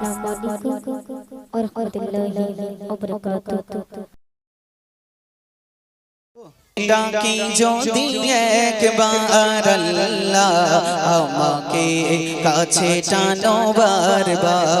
আসসালামু আলাইকুম ওয়া রাহমাতুল্লাহি ওয়া বারাকাতুহু ডাকি যদি একবার আল্লাহ আমাকে কাছে টানো বারবার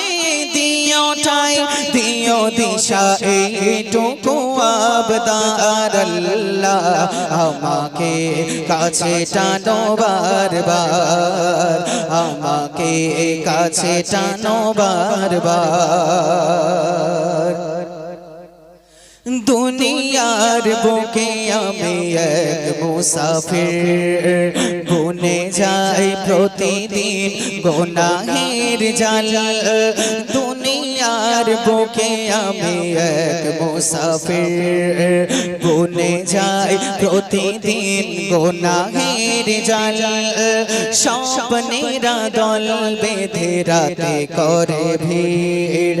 ঠাই দিও দিশা, এইটুকু আবদার আমাকে কাছে টানো বারবার। আমাকে কাছে টানো বারবার। দুনিয়ার বুকে আমি এক মুসাফির। বনে যাই প্রতিদিন, গোনাহের জাল। দুনিয়ার বুকে আমি এক মুসাফির বনে যাই প্রতিদিন গোনাহের জাল স্বপ্নেরা দল বেঁধে রাতে করে ভিড়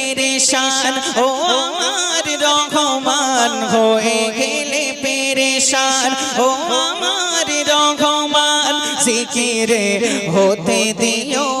পেরেশান। ও আমার রঘমান হয়ে গেলে পেরেশান। ও আমার রঘমান জিকিরে হতে দিও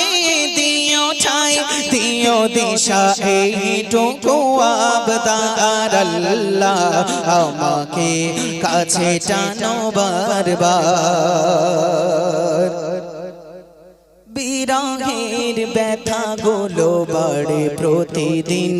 দিশা এইটুকু আবদার আল্লাহ আমাকে কাছে টানো বারবার। বিরহের ব্যথা গুলো বাড়ে প্রতিদিন।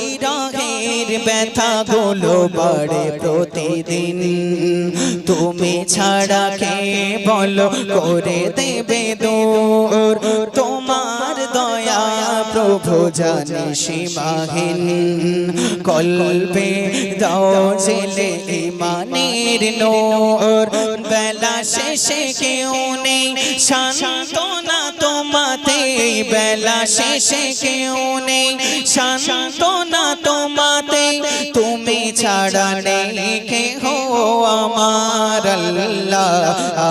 ব্যথা গুলো বাড়ে প্রতিদিন। তুমি ছাড়া কে বলো করে দেবে দূর? তোমার দয়া প্রভু জানে সীমাহীন। কলবে দাও জেলে ইমানের নোর। বেলা শেষে কেউ নেই, শান্তনা তোমাতে বেলা শেষে কেউ নেই। শান্তনা তোমাতে, তুমি ছাড়া নেই। কে হো আমার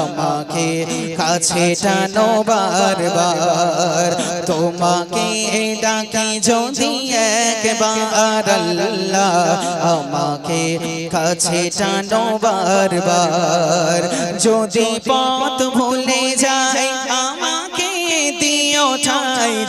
আমাকে কাছে টানো বারবার। তোমাকে ডাকি যদি একবার আল্লাহ আমাকে কাছে টানো বারবার। যদি পথ ভুলে যায়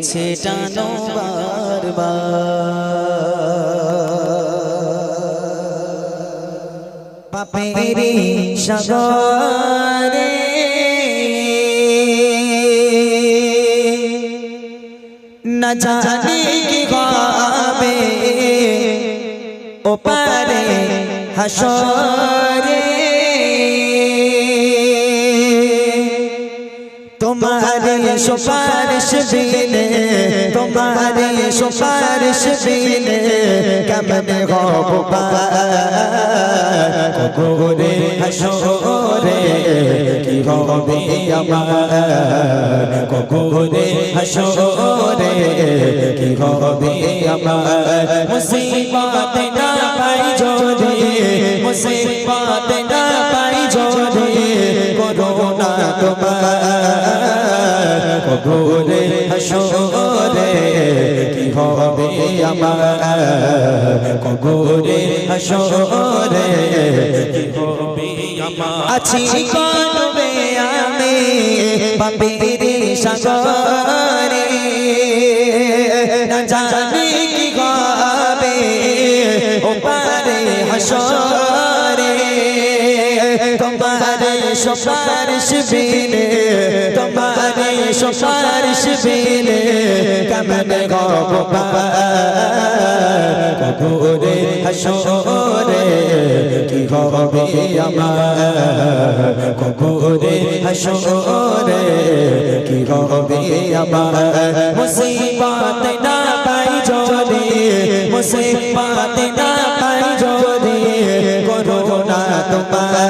কাছে টানো বারবার পাপেরি সাগরে। না জানি কি হবে ও পারে হাসরে। সুপারিশ বিনে তোমারে সুপারিশ বিনে কেমনে হব কবরে হাসরে কি হবে আমার? কবরে হাসরে কি হবে আমার? মুসিবত কবরে হাসরে কি হবে আমার? কবরে হাসরে আছি কলবে আমি পাপের সাগরে। সুপারিশ বিনে তোমারে সুপারিশ বিনে, কেমনে গব কবরে হাসরে, কি হবে আমার? কবরে হাসরে, কি হবে আমার? মুসিবত না পাই যদি, মুসিবত না পাই যদি করোনা তোমার।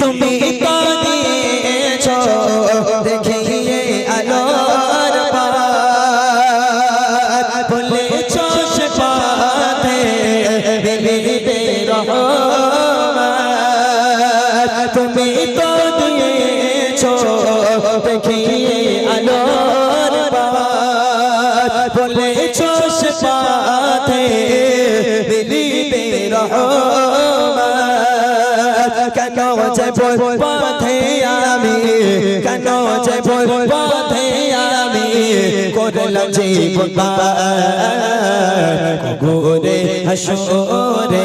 তুমি বলেছ সে পাথে বিলিবে রহমান কেন যে পথে আমি, কেন যে পথে আমি করল জীবন গোরে হাসরে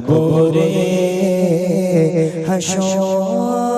কবরে হাসরে